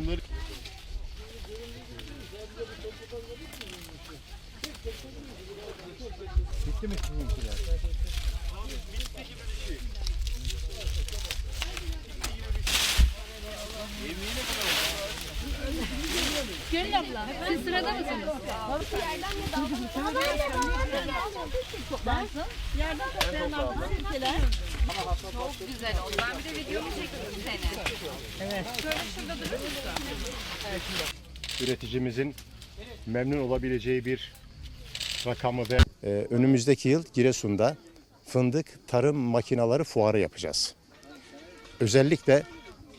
Bunları... Bitti mi sizinkiler? Siz sırada mısınız? Nasıl? Yerden toplayanlardan silkeler. Çok güzel oldu. Ben bir de videomu çektim seni. Şöyle şurada durur musun? üreticimizin memnun olabileceği bir rakamı ve Ee, önümüzdeki yıl Giresun'da fındık tarım makinaları fuarı yapacağız. Özellikle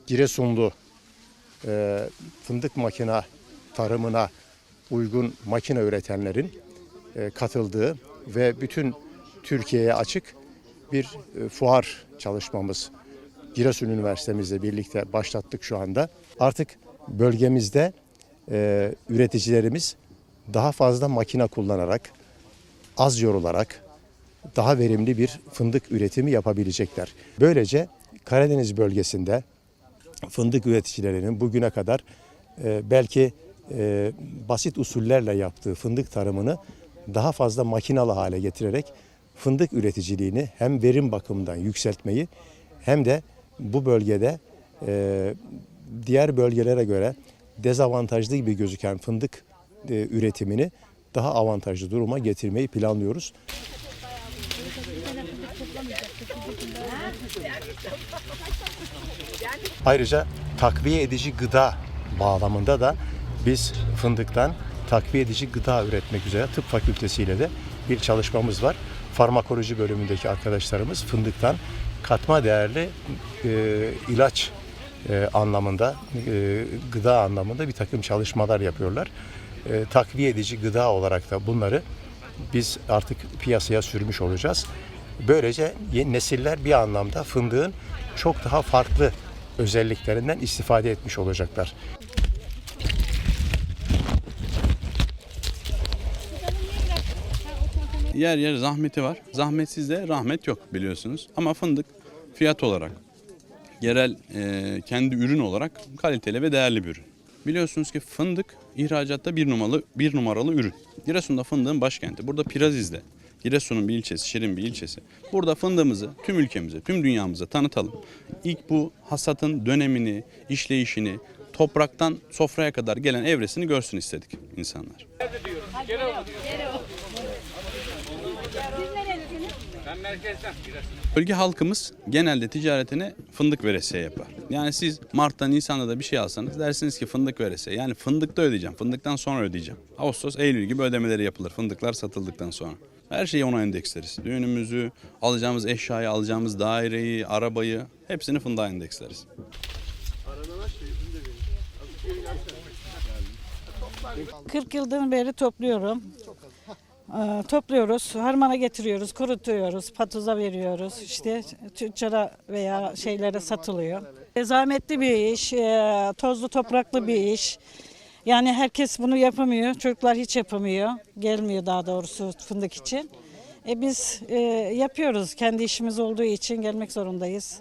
Giresunlu e, fındık makina tarımına uygun makine üretenlerin e, katıldığı ve bütün Türkiye'ye açık bir e, fuar çalışmamız Giresun Üniversitemizle birlikte başlattık şu anda. Artık bölgemizde e, üreticilerimiz daha fazla makine kullanarak, az yorularak daha verimli bir fındık üretimi yapabilecekler. Böylece Karadeniz bölgesinde fındık üreticilerinin bugüne kadar belki e, basit usullerle yaptığı fındık tarımını daha fazla makinalı hale getirerek fındık üreticiliğini hem verim bakımından yükseltmeyi hem de bu bölgede e, diğer bölgelere göre dezavantajlı gibi gözüken fındık e, üretimini daha avantajlı duruma getirmeyi planlıyoruz. Ayrıca takviye edici gıda bağlamında da biz fındıktan takviye edici gıda üretmek üzere tıp fakültesiyle de bir çalışmamız var. Farmakoloji bölümündeki arkadaşlarımız fındıktan katma değerli e, ilaç e, anlamında, e, gıda anlamında bir takım çalışmalar yapıyorlar. E, takviye edici gıda olarak da bunları biz artık piyasaya sürmüş olacağız. Böylece yeni nesiller bir anlamda fındığın çok daha farklı özelliklerinden istifade etmiş olacaklar. Yer yer zahmeti var. Zahmetsiz de rahmet yok biliyorsunuz. Ama fındık fiyat olarak, yerel e, kendi ürün olarak kaliteli ve değerli bir ürün. Biliyorsunuz ki fındık ihracatta bir numaralı bir numaralı ürün. Giresun'da fındığın başkenti. Burada Piraziz'de. Giresun'un bir ilçesi, Şirin bir ilçesi. Burada fındığımızı tüm ülkemize, tüm dünyamıza tanıtalım. İlk bu hasatın dönemini, işleyişini, topraktan sofraya kadar gelen evresini görsün istedik insanlar. Bölge halkımız genelde ticaretini fındık veresiye yapar. Yani siz Mart'ta Nisan'da da bir şey alsanız dersiniz ki fındık veresiye. Yani fındıkta ödeyeceğim, fındıktan sonra ödeyeceğim. Ağustos, Eylül gibi ödemeleri yapılır fındıklar satıldıktan sonra. Her şeyi ona endeksleriz. Düğünümüzü, alacağımız eşyayı, alacağımız daireyi, arabayı hepsini fındığa endeksleriz. 40 yıldan beri topluyorum. Ee, topluyoruz, harmana getiriyoruz, kurutuyoruz, patuza veriyoruz. İşte tüccara veya şeylere satılıyor. E, Zahmetli bir iş, e, tozlu topraklı bir iş. Yani herkes bunu yapamıyor, çocuklar hiç yapamıyor. Gelmiyor daha doğrusu fındık için. E biz e, yapıyoruz, kendi işimiz olduğu için gelmek zorundayız.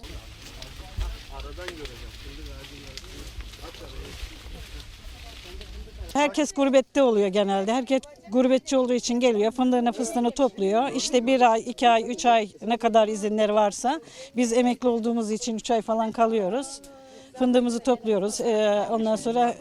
Herkes gurbette oluyor genelde. Herkes gurbetçi olduğu için geliyor. Fındığını fıstığını topluyor. İşte bir ay, iki ay, üç ay ne kadar izinleri varsa biz emekli olduğumuz için üç ay falan kalıyoruz. Fındığımızı topluyoruz. Ee, ondan sonra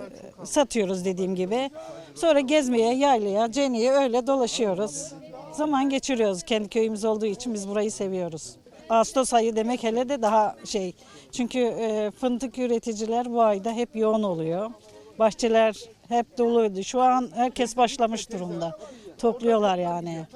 satıyoruz dediğim gibi. Sonra gezmeye, yaylaya, ceniye öyle dolaşıyoruz. Zaman geçiriyoruz. Kendi köyümüz olduğu için biz burayı seviyoruz. Ağustos ayı demek hele de daha şey. Çünkü e, fındık üreticiler bu ayda hep yoğun oluyor. Bahçeler hep doluydu. Şu an herkes başlamış durumda. Topluyorlar yani.